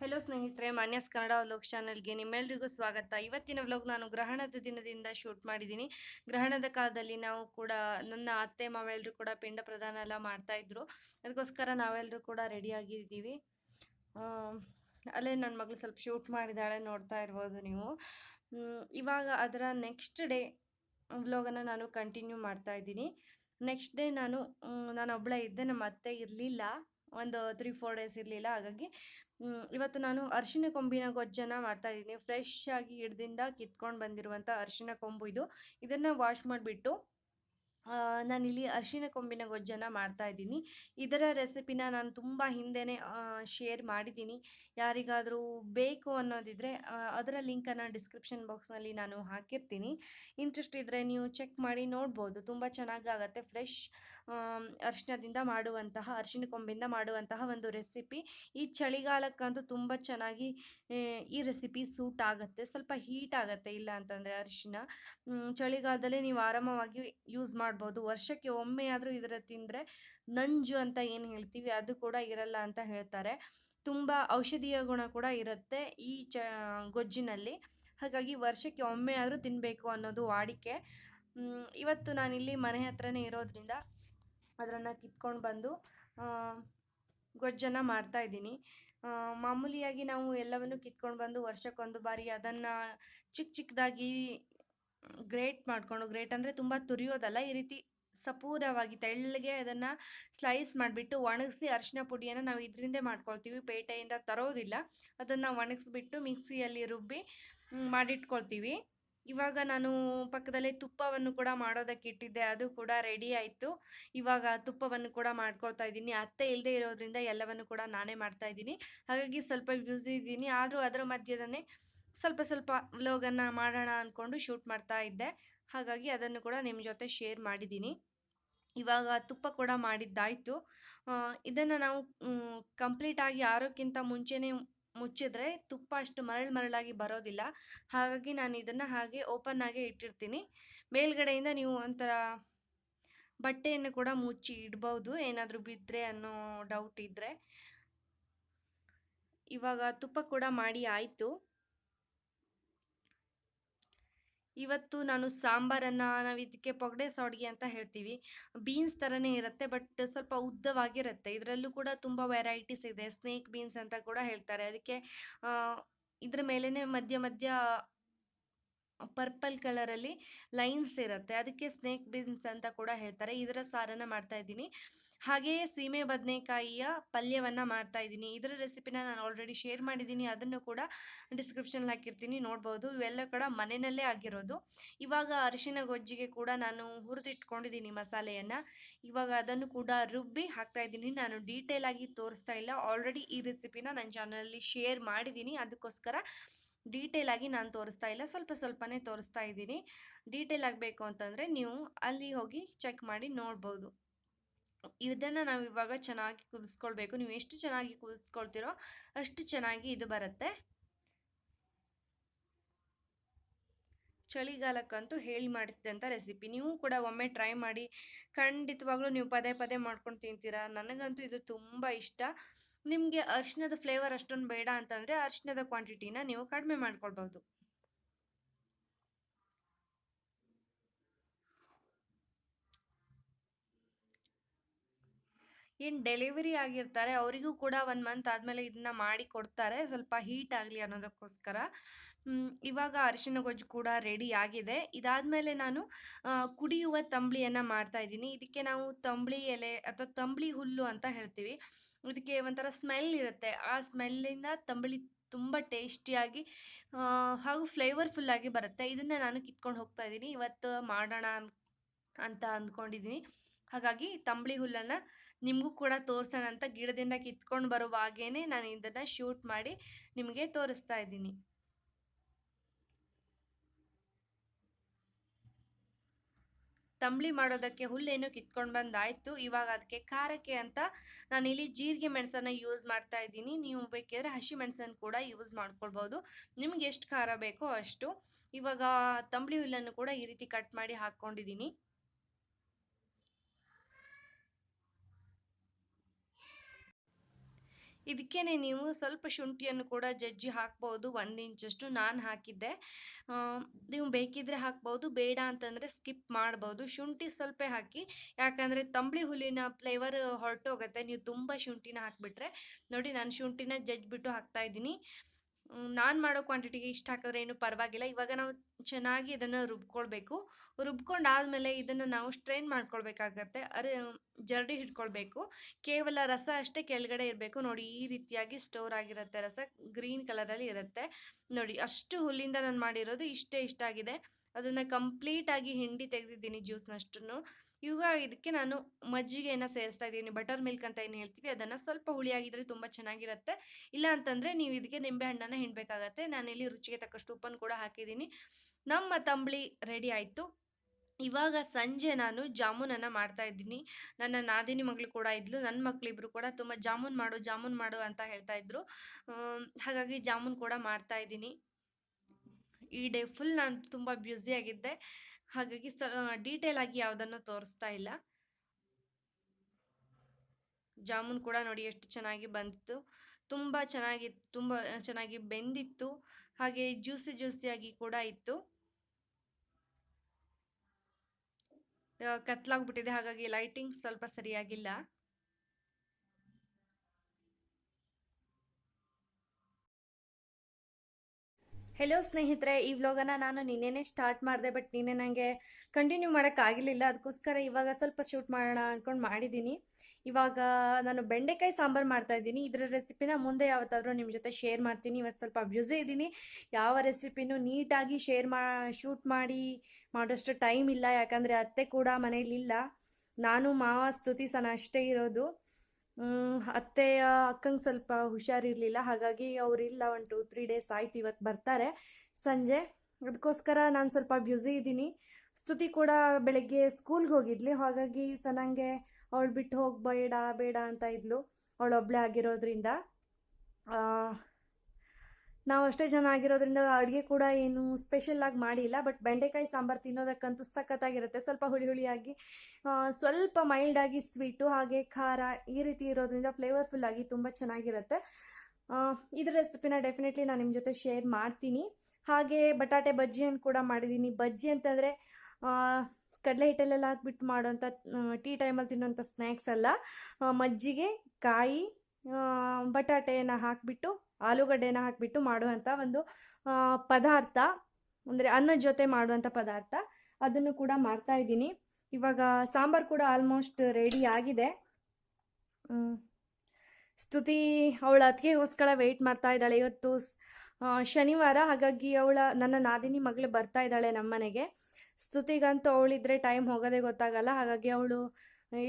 Hello ಸ್ನೇಹಿತರೆ Manya's Kannada vlog ಚಾನಲ್ಗೆ ನಿಮ್ಮೆಲ್ರಿಗೂ ಸ್ವಾಗತ. ಇವತ್ತಿನ ವ್ಲಾಗ್ ನಾನು ಗ್ರಹಣದ ದಿನದಿಂದ ಶೂಟ್ ಮಾಡಿದ್ದೀನಿ. ಗ್ರಹಣದ ಕಾಲದಲ್ಲಿ ನಾವು ಕೂಡ ನನ್ನ ಅತ್ತೆ ಮಾವೆಲ್ಲರೂ ಕೂಡ ಪಿಂಡ ಪ್ರದಾನ ಎಲ್ಲ ಮಾಡ್ತಾ ಇದ್ರು. ಅದಕ್ಕೋಸ್ಕರ ನಾವೆಲ್ಲರೂ ಕೂಡ ರೆಡಿ ಆಗಿದ್ದೀವಿ. ಅಲ್ಲೇ ನನ್ನ ಮಗಳು ಸ್ವಲ್ಪ ಶೂಟ್ ಮಾಡಿದಾಳೆ ನೋಡ್ತಾ ಇರ್ಬೋದು ನೀವು. ಇವಾಗ ಅದರ ನೆಕ್ಸ್ಟ್ ಡೇ ವ್ಲಾಗನ್ನು ನಾನು ಕಂಟಿನ್ಯೂ ಮಾಡ್ತಾ ಇದ್ದೀನಿ. ನೆಕ್ಸ್ಟ್ ಡೇ ನಾನು ನಾನು ಒಬ್ಬಳೇ ಇದ್ದೆ ನಮ್ಮ ಅತ್ತೆ ಇರಲಿಲ್ಲ. ಒಂದು ತ್ರೀ ಫೋರ್ ಡೇಸ್ ಇರಲಿಲ್ಲ, ಹಾಗಾಗಿ ಇವತ್ತು ನಾನು ಅರಿಶಿನ ಕೊಂಬಿನ ಗೊಜ್ಜನ್ನ ಮಾಡ್ತಾ ಇದ್ದೀನಿ. ಫ್ರೆಶ್ ಆಗಿ ಹಿಡ್ದಿಂದ ಕಿತ್ಕೊಂಡು ಬಂದಿರುವಂಥ ಅರಿಶಿನ ಕೊಂಬು ಇದು. ಇದನ್ನ ವಾಶ್ ಮಾಡಿಬಿಟ್ಟು ನಾನಿಲ್ಲಿ ಅರಿಶಿನ ಕೊಂಬಿನ ಗೊಜ್ಜನ್ನ ಮಾಡ್ತಾ ಇದ್ದೀನಿ. ಇದರ ರೆಸಿಪಿನ ನಾನು ತುಂಬ ಹಿಂದೆನೇ ಶೇರ್ ಮಾಡಿದ್ದೀನಿ. ಯಾರಿಗಾದರೂ ಬೇಕು ಅನ್ನೋದಿದ್ರೆ ಅದರ ಲಿಂಕನ್ನು ಡಿಸ್ಕ್ರಿಪ್ಷನ್ ಬಾಕ್ಸ್ನಲ್ಲಿ ನಾನು ಹಾಕಿರ್ತೀನಿ. ಇಂಟ್ರೆಸ್ಟ್ ಇದ್ದರೆ ನೀವು ಚೆಕ್ ಮಾಡಿ ನೋಡ್ಬೋದು. ತುಂಬ ಚೆನ್ನಾಗಾಗತ್ತೆ. ಫ್ರೆಶ್ ಅರಿಶಿನದಿಂದ ಮಾಡುವಂತಹ ಅರಿಶಿನ ಕೊಂಬಿಂದ ಮಾಡುವಂತಹ ಒಂದು ರೆಸಿಪಿ ಈ ಚಳಿಗಾಲಕ್ಕಂತೂ ತುಂಬ ಚೆನ್ನಾಗಿ ಈ ರೆಸಿಪಿ ಸೂಟ್ ಆಗುತ್ತೆ. ಸ್ವಲ್ಪ ಹೀಟ್ ಆಗುತ್ತೆ, ಇಲ್ಲ ಅಂತಂದರೆ ಅರಿಶಿನ ಚಳಿಗಾಲದಲ್ಲಿ ನೀವು ಆರಾಮವಾಗಿ ಯೂಸ್ ಮಾಡ್ಬೋದು. ವರ್ಷಕ್ಕೆ ಒಮ್ಮೆ ಆದರೂ ಇದರ ತಿಂದರೆ ನಂಜು ಅಂತ ಏನು ಹೇಳ್ತೀವಿ, ಅದು ಕೂಡ ಇರಲ್ಲ ಅಂತ ಹೇಳ್ತಾರೆ. ತುಂಬ ಔಷಧೀಯ ಗುಣ ಕೂಡ ಇರುತ್ತೆ ಈ ಚ, ಗೊಜ್ಜಿನಲ್ಲಿ. ಹಾಗಾಗಿ ವರ್ಷಕ್ಕೆ ಒಮ್ಮೆ ಆದರೂ ತಿನ್ನಬೇಕು ಅನ್ನೋದು ವಾಡಿಕೆ. ಇವತ್ತು ನಾನಿಲ್ಲಿ ಮನೆ ಹತ್ರನೇ ಇರೋದ್ರಿಂದ ಅದನ್ನು ಕಿತ್ಕೊಂಡು ಬಂದು ಗೊಜ್ಜನ್ನು ಮಾಡ್ತಾ ಇದ್ದೀನಿ. ಮಾಮೂಲಿಯಾಗಿ ನಾವು ಎಲ್ಲವನ್ನು ಕಿತ್ಕೊಂಡು ಬಂದು ವರ್ಷಕ್ಕೊಂದು ಬಾರಿ ಅದನ್ನು ಚಿಕ್ಕ ಚಿಕ್ಕದಾಗಿ ಗ್ರೇಟ್ ಮಾಡಿಕೊಂಡು, ಗ್ರೇಟ್ ಅಂದರೆ ತುಂಬ ತುರಿಯೋದಲ್ಲ, ಈ ರೀತಿ ಸಪೂರವಾಗಿ ತೆಳ್ಳಗೆ ಅದನ್ನು ಸ್ಲೈಸ್ ಮಾಡಿಬಿಟ್ಟು ಒಣಗಿಸಿ ಅರಿಶಿನ ಪುಡಿಯನ್ನು ನಾವು ಇದರಿಂದ ಮಾಡ್ಕೊಳ್ತೀವಿ. ಪೇಟೆಯಿಂದ ತರೋದಿಲ್ಲ. ಅದನ್ನು ಒಣಗಿಸ್ಬಿಟ್ಟು ಮಿಕ್ಸಿಯಲ್ಲಿ ರುಬ್ಬಿ ಮಾಡಿಟ್ಕೊಳ್ತೀವಿ. ಇವಾಗ ನಾನು ಪಕ್ಕದಲ್ಲೇ ತುಪ್ಪವನ್ನು ಕೂಡ ಮಾಡೋದಕ್ಕೆ ಇಟ್ಟಿದ್ದೆ ಅದು ಕೂಡ ರೆಡಿ ಆಯಿತು. ಇವಾಗ ತುಪ್ಪವನ್ನು ಕೂಡ ಮಾಡ್ಕೊಳ್ತಾ ಇದ್ದೀನಿ. ಅತ್ತೆ ಇಲ್ಲದೆ ಇರೋದ್ರಿಂದ ಎಲ್ಲವನ್ನು ಕೂಡ ನಾನೇ ಮಾಡ್ತಾ ಇದ್ದೀನಿ. ಹಾಗಾಗಿ ಸ್ವಲ್ಪ ಬ್ಯುಸಿ ಇದ್ದೀನಿ. ಆದರೂ ಅದರ ಮಧ್ಯದಲ್ಲೇ ಸ್ವಲ್ಪ ಸ್ವಲ್ಪ ವ್ಲಾಗನ್ನು ಮಾಡೋಣ ಅಂದ್ಕೊಂಡು ಶೂಟ್ ಮಾಡ್ತಾ ಇದ್ದೆ. ಹಾಗಾಗಿ ಅದನ್ನು ಕೂಡ ನಿಮ್ಮ ಜೊತೆ ಶೇರ್ ಮಾಡಿದ್ದೀನಿ. ಇವಾಗ ತುಪ್ಪ ಕೂಡ ಮಾಡಿದ್ದಾಯಿತು. ಇದನ್ನು ನಾವು ಕಂಪ್ಲೀಟ್ ಆಗಿ ಆರೋಕ್ಕಿಂತ ಮುಂಚೆನೇ ಮುಚ್ಚಿದ್ರೆ ತುಪ್ಪ ಅಷ್ಟು ಮರಳು ಮರಳಾಗಿ ಬರೋದಿಲ್ಲ. ಹಾಗಾಗಿ ನಾನು ಇದನ್ನ ಹಾಗೆ ಓಪನ್ ಆಗೇ ಇಟ್ಟಿರ್ತೀನಿ. ಮೇಲ್ಗಡೆಯಿಂದ ನೀವು ಒಂಥರ ಬಟ್ಟೆಯನ್ನು ಕೂಡ ಮುಚ್ಚಿ ಇಡ್ಬೋದು. ಏನಾದರೂ ಬಿದ್ದರೆ ಅನ್ನೋ ಡೌಟ್ ಇದ್ದರೆ ಇವಾಗ ತುಪ್ಪ ಕೂಡ ಮಾಡಿ ಆಯಿತು. ಇವತ್ತು ನಾನು ಸಾಂಬಾರನ್ನ ನಾವು ಇದಕ್ಕೆ ಪೊಗಡೆ ಸೌಡ್ಗೆ ಅಂತ ಹೇಳ್ತೀವಿ. ಬೀನ್ಸ್ ಥರನೇ ಇರುತ್ತೆ ಬಟ್ ಸ್ವಲ್ಪ ಉದ್ದವಾಗಿರುತ್ತೆ. ಇದರಲ್ಲೂ ಕೂಡ ತುಂಬಾ ವೆರೈಟೀಸ್ ಇದೆ. ಸ್ನೇಕ್ ಬೀನ್ಸ್ ಅಂತ ಕೂಡ ಹೇಳ್ತಾರೆ. ಅದಕ್ಕೆ ಇದ್ರ ಮೇಲೇನೆ ಮಧ್ಯ ಮಧ್ಯ ಪರ್ಪಲ್ ಕಲರಲ್ಲಿ ಲೈನ್ಸ್ ಇರುತ್ತೆ. ಅದಕ್ಕೆ ಸ್ನೇಕ್ ಬೀನ್ಸ್ ಅಂತ ಕೂಡ ಹೇಳ್ತಾರೆ. ಇದರ ಸಾರನ್ನ ಮಾಡ್ತಾ ಇದ್ದೀನಿ. ಹಾಗೆಯೇ ಸೀಮೆ ಬದನೆಕಾಯಿಯ ಪಲ್ಯವನ್ನ ಮಾಡ್ತಾ ಇದ್ದೀನಿ. ಇದರ ರೆಸಿಪಿನ ನಾನು ಆಲ್ರೆಡಿ ಶೇರ್ ಮಾಡಿದ್ದೀನಿ. ಅದನ್ನು ಕೂಡ ಡಿಸ್ಕ್ರಿಪ್ಷನ್ ಹಾಕಿರ್ತೀನಿ. ನೋಡ್ಬೋದು. ಇವೆಲ್ಲ ಕೂಡ ಮನೆಯಲ್ಲೇ ಆಗಿರೋದು. ಇವಾಗ ಅರಿಶಿನ ಗೊಜ್ಜಿಗೆ ಕೂಡ ನಾನು ಹುರಿದಿಟ್ಕೊಂಡಿದ್ದೀನಿ ಮಸಾಲೆಯನ್ನ. ಇವಾಗ ಅದನ್ನು ಕೂಡ ರುಬ್ಬಿ ಹಾಕ್ತಾ ಇದ್ದೀನಿ. ನಾನು ಡೀಟೇಲ್ ಆಗಿ ತೋರಿಸ್ತಾ ಇಲ್ಲ. ಆಲ್ರೆಡಿ ಈ ರೆಸಿಪಿನ ನನ್ನ ಚಾನಲಲ್ಲಿ ಶೇರ್ ಮಾಡಿದ್ದೀನಿ. ಅದಕ್ಕೋಸ್ಕರ ಡೀಟೇಲ್ ಆಗಿ ನಾನು ತೋರಿಸ್ತಾ ಇಲ್ಲ. ಸ್ವಲ್ಪ ಸ್ವಲ್ಪನೇ ತೋರಿಸ್ತಾ ಇದ್ದೀನಿ. ಡೀಟೇಲ್ ಆಗಬೇಕು ಅಂತಂದರೆ ನೀವು ಅಲ್ಲಿ ಹೋಗಿ ಚೆಕ್ ಮಾಡಿ ನೋಡ್ಬೋದು. ಇದನ್ನು ನಾವು ಇವಾಗ ಚೆನ್ನಾಗಿ ಕುದಿಸ್ಕೊಳ್ಬೇಕು. ನೀವು ಎಷ್ಟು ಚೆನ್ನಾಗಿ ಕುದಿಸ್ಕೊಳ್ತೀರೋ ಅಷ್ಟು ಚೆನ್ನಾಗಿ ಇದು ಬರುತ್ತೆ. ಚಳಿಗಾಲಕ್ಕಂತೂ ಹೇಳಿ ಮಾಡಿಸಿದಂಥ ರೆಸಿಪಿ ನೀವು ಕೂಡ ಒಮ್ಮೆ ಟ್ರೈ ಮಾಡಿ ಖಂಡಿತವಾಗ್ಲೂ ನೀವು ಪದೇ ಪದೇ ಮಾಡ್ಕೊಂಡು ತಿಂತೀರಾ? ನನಗಂತೂ ಇದು ತುಂಬ ಇಷ್ಟ. ನಿಮಗೆ ಅರಿಶಿನದ ಫ್ಲೇವರ್ ಅಷ್ಟೊಂದು ಬೇಡ ಅಂತಂದರೆ ಅರಿಶಿನದ ಕ್ವಾಂಟಿಟಿನ ನೀವು ಕಡಿಮೆ ಮಾಡ್ಕೊಳ್ಬಹುದು. ಏನು ಡೆಲಿವರಿ ಆಗಿರ್ತಾರೆ, ಅವರಿಗೂ ಕೂಡ ಒನ್ ಮಂತ್ ಆದಮೇಲೆ ಇದನ್ನ ಮಾಡಿ ಕೊಡ್ತಾರೆ. ಸ್ವಲ್ಪ ಹೀಟ್ ಆಗಲಿ ಅನ್ನೋದಕ್ಕೋಸ್ಕರ. ಇವಾಗ ಅರಿಶಿನ ಗೊಜ್ಜು ಕೂಡ ರೆಡಿ ಆಗಿದೆ. ಇದಾದ್ಮೇಲೆ ನಾನು ಕುಡಿಯುವ ತಂಬ್ಳಿಯನ್ನ ಮಾಡ್ತಾ ಇದ್ದೀನಿ. ಇದಕ್ಕೆ ನಾವು ತಂಬ್ಳಿ ಎಲೆ ಅಥವಾ ತಂಬ್ಳಿ ಹುಲ್ಲು ಅಂತ ಹೇಳ್ತೀವಿ. ಇದಕ್ಕೆ ಒಂಥರ ಸ್ಮೆಲ್ ಇರುತ್ತೆ. ಆ ಸ್ಮೆಲ್ಲಿಂದ ತಂಬ್ಳಿ ತುಂಬಾ ಟೇಸ್ಟಿಯಾಗಿ ಹಾಗೂ ಫ್ಲೇವರ್ಫುಲ್ ಆಗಿ ಬರುತ್ತೆ. ಇದನ್ನ ನಾನು ಕಿತ್ಕೊಂಡು ಹೋಗ್ತಾ ಇದ್ದೀನಿ. ಇವತ್ತು ಮಾಡೋಣ ಅಂತ ಅಂದ್ಕೊಂಡಿದ್ದೀನಿ. ಹಾಗಾಗಿ ತಂಬ್ಳಿ ಹುಲ್ಲನ್ನ ನಿಮಗೂ ಕೂಡ ತೋರಿಸೋಣ ಅಂತ ಗಿಡದಿಂದ ಕಿತ್ಕೊಂಡು ಬರುವಾಗೇನೆ ನಾನು ಇದನ್ನ ಶೂಟ್ ಮಾಡಿ ನಿಮಗೆ ತೋರಿಸ್ತಾ ಇದ್ದೀನಿ. ತಂಬ್ಳಿ ಮಾಡೋದಕ್ಕೆ ಹುಲ್ಲೇನು ಕಿತ್ಕೊಂಡು ಬಂದಾಯ್ತು. ಇವಾಗ ಅದಕ್ಕೆ ಖಾರಕ್ಕೆ ಅಂತ ನಾನಿಲ್ಲಿ ಜೀರಿಗೆ ಮೆಣಸನ್ನ ಯೂಸ್ ಮಾಡ್ತಾ ಇದ್ದೀನಿ. ನೀವು ಬೇಕಿದ್ರೆ ಹಸಿ ಮೆಣಸನ್ನು ಕೂಡ ಯೂಸ್ ಮಾಡ್ಕೊಳ್ಬಹುದು ನಿಮ್ಗೆ ಎಷ್ಟು ಖಾರ ಬೇಕೋ ಅಷ್ಟು. ಇವಾಗ ತಂಬ್ಳಿ ಹುಲ್ಲನ್ನು ಕೂಡ ಈ ರೀತಿ ಕಟ್ ಮಾಡಿ ಹಾಕ್ಕೊಂಡಿದ್ದೀನಿ ಇದಕ್ಕೇನೆ ನೀವು ಸ್ವಲ್ಪ ಶುಂಠಿಯನ್ನು ಕೂಡ ಜಜ್ಜಿ ಹಾಕ್ಬೋದು, ಒಂದು ಇಂಚಷ್ಟು. ನಾನು ಹಾಕಿದ್ದೆ. ನೀವು ಬೇಕಿದ್ರೆ ಹಾಕ್ಬೋದು, ಬೇಡ ಅಂತಂದ್ರೆ ಸ್ಕಿಪ್ ಮಾಡ್ಬೋದು. ಶುಂಠಿ ಸ್ವಲ್ಪ ಹಾಕಿ, ಯಾಕಂದ್ರೆ ತಂಬಳಿ ಹುಲ್ಲಿನ ಫ್ಲೇವರ್ ಹೊರಟೋಗುತ್ತೆ. ನೀವು ತುಂಬಾ ಶುಂಠಿನ ಹಾಕ್ಬಿಟ್ರೆ, ನೋಡಿ ನಾನು ಶುಂಠಿನ ಜಜ್ಜಿಬಿಟ್ಟು ಹಾಕ್ತಾ ಇದ್ದೀನಿ. ನಾನು ಮಾಡೋ ಕ್ವಾಂಟಿಟಿಗೆ ಇಷ್ಟು ಹಾಕಿದ್ರೆ ಏನು ಪರವಾಗಿಲ್ಲ. ಇವಾಗ ನಾವು ಚೆನ್ನಾಗಿ ಇದನ್ನ ರುಬ್ಕೊಳ್ಬೇಕು. ರುಬ್ಕೊಂಡಾದ್ಮೇಲೆ ಇದನ್ನ ನಾವು ಸ್ಟ್ರೈನ್ ಮಾಡ್ಕೊಳ್ಬೇಕಾಗತ್ತೆ. ಅರೆ, ಜರಡಿ ಹಿಡ್ಕೊಳ್ಬೇಕು. ಕೇವಲ ರಸ ಅಷ್ಟೇ ಕೆಳಗಡೆ ಇರಬೇಕು. ನೋಡಿ, ಈ ರೀತಿಯಾಗಿ ಸ್ಟೋರ್ ಆಗಿರುತ್ತೆ ರಸ. ಗ್ರೀನ್ ಕಲರಲ್ಲಿ ಇರುತ್ತೆ. ನೋಡಿ, ಅಷ್ಟು ಹುಲ್ಲಿಂದ ನಾನು ಮಾಡಿರೋದು ಇಷ್ಟೇ ಇಷ್ಟ ಆಗಿದೆ. ಅದನ್ನ ಕಂಪ್ಲೀಟ್ ಆಗಿ ಹಿಂಡಿ ತೆಗೆದಿದ್ದೀನಿ ಜ್ಯೂಸ್ನಷ್ಟನ್ನು ಇವಾಗ ಇದಕ್ಕೆ ನಾನು ಮಜ್ಜಿಗೆಯನ್ನ ಸೇರಿಸ್ತಾ ಇದ್ದೀನಿ, ಬಟರ್ ಮಿಲ್ಕ್ ಅಂತ ಏನು ಹೇಳ್ತೀವಿ, ಅದನ್ನ ಸ್ವಲ್ಪ ಹುಳಿಯಾಗಿದ್ರೆ ತುಂಬಾ ಚೆನ್ನಾಗಿರುತ್ತೆ. ಇಲ್ಲ ಅಂತಂದ್ರೆ ನೀವು ಇದಕ್ಕೆ ನಿಂಬೆ ಹಣ್ಣನ್ನ ನಾನು ನಾನಿಲ್ಲಿ ರುಚಿಗೆ ತಕ್ಕಷ್ಟು ಉಪ್ಪನ್ನು ಕೂಡ ಹಾಕಿದ್ದೀನಿ. ನಮ್ಮ ತಂಬಳಿ ರೆಡಿ ಆಯ್ತು. ಇವಾಗ ಸಂಜೆ ನಾನು ಜಾಮೂನನ್ನ ಮಾಡ್ತಾ ಇದ್ದೀನಿ. ನನ್ನ ನಾದಿನಿ ಮಗಳು ಕೂಡ ಇದ್ಲು ನನ್ನ ಮಕ್ಳಿಬ್ರು ಕೂಡ ತುಂಬಾ ಜಾಮೂನ್ ಮಾಡು ಜಾಮೂನ್ ಮಾಡು ಅಂತ ಹೇಳ್ತಾ ಇದ್ರು. ಹಾಗಾಗಿ ಜಾಮೂನ್ ಕೂಡ ಮಾಡ್ತಾ ಇದ್ದೀನಿ. ಈ ಡೇ ಫುಲ್ ನಾನು ತುಂಬಾ ಬ್ಯುಸಿ ಆಗಿದ್ದೆ. ಹಾಗಾಗಿ ಡೀಟೇಲ್ ಆಗಿ ಯಾವುದನ್ನು ತೋರಿಸ್ತಾ ಇಲ್ಲ. ಜಾಮೂನ್ ಕೂಡ ನೋಡಿ ಎಷ್ಟು ಚೆನ್ನಾಗಿ ಬಂದಿತ್ತು. ತುಂಬಾ ಚೆನ್ನಾಗಿ ತುಂಬಾ ಚೆನ್ನಾಗಿ ಬೆಂದಿತ್ತು. ಹಾಗೆ ಜ್ಯೂಸಿ ಜ್ಯೂಸಿಯಾಗಿ ಕೂಡ ಇತ್ತು. ಕತ್ಲಾಗ್ಬಿಟ್ಟಿದೆ. ಹಾಗಾಗಿ ಲೈಟಿಂಗ್ ಸ್ವಲ್ಪ ಸರಿಯಾಗಿಲ್ಲ. ಹೆಲೋ ಸ್ನೇಹಿತರೆ, ಈ ವ್ಲಾಗನ್ನ ನಾನು ನಿನ್ನೆನೇ ಸ್ಟಾರ್ಟ್ ಮಾಡಿದೆ ಬಟ್ ನಿನ್ನೆ ನನಗೆ ಕಂಟಿನ್ಯೂ ಮಾಡೋಕ್ಕಾಗಲಿಲ್ಲ ಅದಕ್ಕೋಸ್ಕರ ಇವಾಗ ಸ್ವಲ್ಪ ಶೂಟ್ ಮಾಡೋಣ ಅಂದ್ಕೊಂಡು ಮಾಡಿದ್ದೀನಿ ಇವಾಗ ನಾನು ಬೆಂಡೆಕಾಯಿ ಸಾಂಬಾರು ಮಾಡ್ತಾ ಇದ್ದೀನಿ. ಇದರ ರೆಸಿಪಿನ ಮುಂದೆ ಯಾವತ್ತಾದರೂ ನಿಮ್ಮ ಜೊತೆ ಶೇರ್ ಮಾಡ್ತೀನಿ. ಇವತ್ತು ಸ್ವಲ್ಪ ಬ್ಯುಸಿ ಇದ್ದೀನಿ. ಯಾವ ರೆಸಿಪಿನೂ ನೀಟಾಗಿ ಶೇರ್ ಮಾ ಶೂಟ್ ಮಾಡಿ ಮಾಡೋಷ್ಟು ಟೈಮ್ ಇಲ್ಲ. ಯಾಕಂದರೆ ಅತ್ತೆ ಕೂಡ ಮನೇಲಿಲ್ಲ. ನಾನು ಮಾವ ಸ್ತುತಿ ಸನ ಅಷ್ಟೇ ಇರೋದು. ಅತ್ತೆಯ ಅಕ್ಕಂಗೆ ಸ್ವಲ್ಪ ಹುಷಾರಿರಲಿಲ್ಲ. ಹಾಗಾಗಿ ಅವರಿಲ್ಲ ಒಂದು ಟೂ ತ್ರೀ ಡೇಸ್ ಆಯ್ತು ಇವತ್ತು ಬರ್ತಾರೆ ಸಂಜೆ. ಅದಕ್ಕೋಸ್ಕರ ನಾನು ಸ್ವಲ್ಪ ಬ್ಯುಸಿ ಇದ್ದೀನಿ. ಸ್ತುತಿ ಕೂಡ ಬೆಳಗ್ಗೆ ಸ್ಕೂಲ್ಗೆ ಹೋಗಿದ್ಲಿ. ಹಾಗಾಗಿ ಸನಂಗೆ ಅವಳು ಬಿಟ್ಟು ಹೋಗಿ ಬೇಡ ಬೇಡ ಅಂತ ಇದ್ಲು. ಅವಳೊಬ್ಳೆ ಆಗಿರೋದ್ರಿಂದ. ಆ, ನಾವು ಅಷ್ಟೇ ಜನ ಆಗಿರೋದ್ರಿಂದ ಅಡುಗೆ ಕೂಡ ಏನು ಸ್ಪೆಷಲ್ ಆಗಿ ಮಾಡಿಲ್ಲ ಬಟ್ ಬೆಂಡೆಕಾಯಿ ಸಾಂಬಾರು ತಿನ್ನೋದಕ್ಕಂತೂ ಸಖತ್ತಾಗಿರುತ್ತೆ. ಸ್ವಲ್ಪ ಹುಳಿ ಹುಳಿಯಾಗಿ ಸ್ವಲ್ಪ ಮೈಲ್ಡ್ ಆಗಿ ಸ್ವೀಟು ಹಾಗೆ ಖಾರ ಈ ರೀತಿ ಇರೋದ್ರಿಂದ ಫ್ಲೇವರ್ಫುಲ್ ಆಗಿ ತುಂಬ ಚೆನ್ನಾಗಿರುತ್ತೆ. ಇದರ ರೆಸಿಪಿನ ಡೆಫಿನೆಟ್ಲಿ ನಾನು ನಿಮ್ಮ ಜೊತೆ ಶೇರ್ ಮಾಡ್ತೀನಿ. ಹಾಗೆ ಬಟಾಟೆ ಬಜ್ಜಿಯನ್ನು ಕೂಡ ಮಾಡಿದ್ದೀನಿ ಬಜ್ಜಿ ಅಂತಂದರೆ ಕಡಲೆ ಹಿಟ್ಟಲ್ಲೆಲ್ಲ ಹಾಕ್ಬಿಟ್ಟು ಮಾಡೋಂಥ ಟೀ ಟೈಮಲ್ಲಿ ತಿನ್ನೋಂಥ ಸ್ನ್ಯಾಕ್ಸ್ ಅಲ್ಲ. ಮಜ್ಜಿಗೆ, ಕಾಯಿ ಬಟಾಟೆಯನ್ನು ಹಾಕಿಬಿಟ್ಟು ಆಲೂಗಡ್ಡೆನ ಹಾಕಿಬಿಟ್ಟು ಮಾಡುವಂಥ ಒಂದು ಪದಾರ್ಥ. ಅಂದರೆ ಅನ್ನದ ಜೊತೆ ಮಾಡುವಂಥ ಪದಾರ್ಥ. ಅದನ್ನು ಕೂಡ ಮಾಡ್ತಾ ಇದ್ದೀನಿ. ಇವಾಗ ಸಾಂಬಾರು ಕೂಡ ಆಲ್ಮೋಸ್ಟ್ ರೆಡಿ ಆಗಿದೆ. ಸ್ತುತಿ ಅವಳ ಅತ್ತಿಗೆಗೋಸ್ಕರ ವೆಯ್ಟ್ ಮಾಡ್ತಾ ಇದ್ದಾಳೆ. ಇವತ್ತು ಶನಿವಾರ. ಹಾಗಾಗಿ ಅವಳ, ನನ್ನ ನಾದಿನಿ ಮಗಳು ಬರ್ತಾ ಇದ್ದಾಳೆ ನಮ್ಮನೆಗೆ ಸ್ತುತಿಗಂತೂ ಅವಳಿದ್ರೆ ಟೈಮ್ ಹೋಗೋದೇ ಗೊತ್ತಾಗಲ್ಲ. ಹಾಗಾಗಿ ಅವಳು,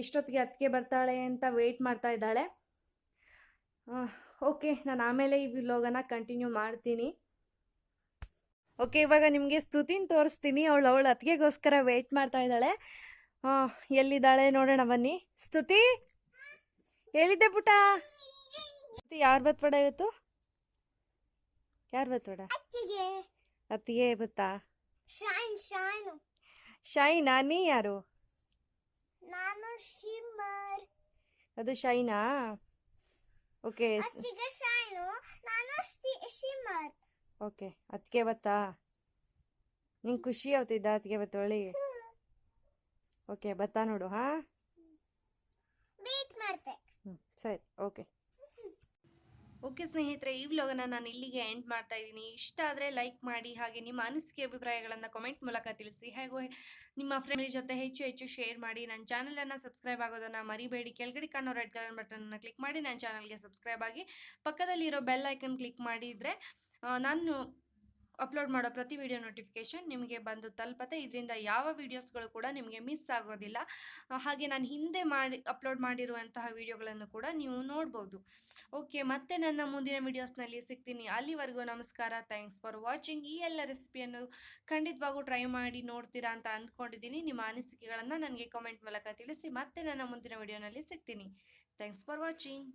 ಎಷ್ಟೊತ್ತಿಗೆ ಅತ್ತಿಗೆ ಬರ್ತಾಳೆ ಅಂತ ವೆಯ್ಟ್ ಮಾಡ್ತಾ ಇದ್ದಾಳೆ. ಓಕೆ ನಾನು ಆಮೇಲೆ ಈ ವ್ಲಾಗನ್ನ ಕಂಟಿನ್ಯೂ ಮಾಡ್ತೀನಿ. ಓಕೆ ಇವಾಗ ನಿಮಗೆ ಸ್ತುತಿನ ತೋರಿಸ್ತೀನಿ. ಅವಳು ಅವಳು ಅತ್ತಿಗೆಗೋಸ್ಕರ ವೆಯ್ಟ್ ಮಾಡ್ತಾ ಇದ್ದಾಳೆ. ಹಾಂ ಎಲ್ಲಿದ್ದಾಳೆ ನೋಡೋಣ ಬನ್ನಿ. ಸ್ತುತಿ? ಹೇಳಿದ್ದೆ ಪುಟ? ಸ್ತುತಿ ಯಾರು ಬತ್ಬೇಡ ಇವತ್ತು? ಯಾರು ಬತ್ಬೇಡ ಅತ್ತಿಗೆ. ಅತ್ತಿಗೆ ಬತ್ತಾ? Shine shine. ಶೈನಾ ನೀ ಯಾರು? ಅದು ಶೈನಾ? ಓಕೆ ಓಕೆ ಅತ್ತಿಗೆ ಬತ್ತಾ? ನಿಂಗೆ ಖುಷಿ ಆಗ್ತಿದ್ದ ಅತ್ತಿಗೆ ಬತ್ತೊಳ್ಳಿ ಓಕೆ ಬತ್ತಾ ನೋಡು ಹಾ? ಸರಿ ಓಕೆ. ಓಕೆ ಸ್ನೇಹಿತರೆ, ಈ ವ್ಲಾಗನ್ನ ನಾನು ಇಲ್ಲಿಗೆ ಎಂಡ್ ಮಾಡ್ತಾ ಇದ್ದೀನಿ. ಇಷ್ಟ ಆದರೆ ಲೈಕ್ ಮಾಡಿ, ಹಾಗೆ ನಿಮ್ಮ ಅನಿಸಿಕೆ ಅಭಿಪ್ರಾಯಗಳನ್ನು ಕಮೆಂಟ್ ಮೂಲಕ ತಿಳಿಸಿ. ಹಾಗೂ ನಿಮ್ಮ ಫ್ರೆಂಡ್ ಜೊತೆ ಹೆಚ್ಚು ಹೆಚ್ಚು ಶೇರ್ ಮಾಡಿ. ನನ್ನ ಚಾನಲನ್ನು ಸಬ್ಸ್ಕ್ರೈಬ್ ಆಗೋದನ್ನು ಮರಿಬೇಡಿ. ಕೆಳಗಡೆ ಕಾಣೋ ರೆಡ್ ಕಲರ್ ಬಟನ್ನ ಕ್ಲಿಕ್ ಮಾಡಿ, ನನ್ನ ಚಾನಲ್ಗೆ ಸಬ್ಸ್ಕ್ರೈಬ್ ಆಗಿ ಪಕ್ಕದಲ್ಲಿರೋ ಬೆಲ್ ಐಕನ್ ಕ್ಲಿಕ್ ಮಾಡಿದರೆ ನಾನು ಅಪ್ಲೋಡ್ ಮಾಡೋ ಪ್ರತಿ ವಿಡಿಯೋ ನೋಟಿಫಿಕೇಶನ್ ನಿಮಗೆ ಬಂದು ತಲುಪತ್ತೆ. ಇದರಿಂದ ಯಾವ ವಿಡಿಯೋಸ್ಗಳು ಕೂಡ ನಿಮಗೆ ಮಿಸ್ ಆಗೋದಿಲ್ಲ. ಹಾಗೆ ನಾನು ಹಿಂದೆ ಮಾಡಿ ಅಪ್ಲೋಡ್ ಮಾಡಿರುವಂತಹ ವಿಡಿಯೋಗಳನ್ನು ಕೂಡ ನೀವು ನೋಡ್ಬೋದು. ಓಕೆ ಮತ್ತೆ ನನ್ನ ಮುಂದಿನ ವಿಡಿಯೋಸ್ನಲ್ಲಿ ಸಿಗ್ತೀನಿ. ಅಲ್ಲಿವರೆಗೂ ನಮಸ್ಕಾರ. ಥ್ಯಾಂಕ್ಸ್ ಫಾರ್ ವಾಚಿಂಗ್ ಈ ಎಲ್ಲ ರೆಸಿಪಿಯನ್ನು ಖಂಡಿತವಾಗೂ ಟ್ರೈ ಮಾಡಿ ನೋಡ್ತೀರಾ ಅಂತ ಅಂದ್ಕೊಂಡಿದ್ದೀನಿ. ನಿಮ್ಮ ಅನಿಸಿಕೆಗಳನ್ನು ನನಗೆ ಕಾಮೆಂಟ್ ಮೂಲಕ ತಿಳಿಸಿ ಮತ್ತೆ ನನ್ನ ಮುಂದಿನ ವಿಡಿಯೋನಲ್ಲಿ ಸಿಗ್ತೀನಿ. Thanks for watching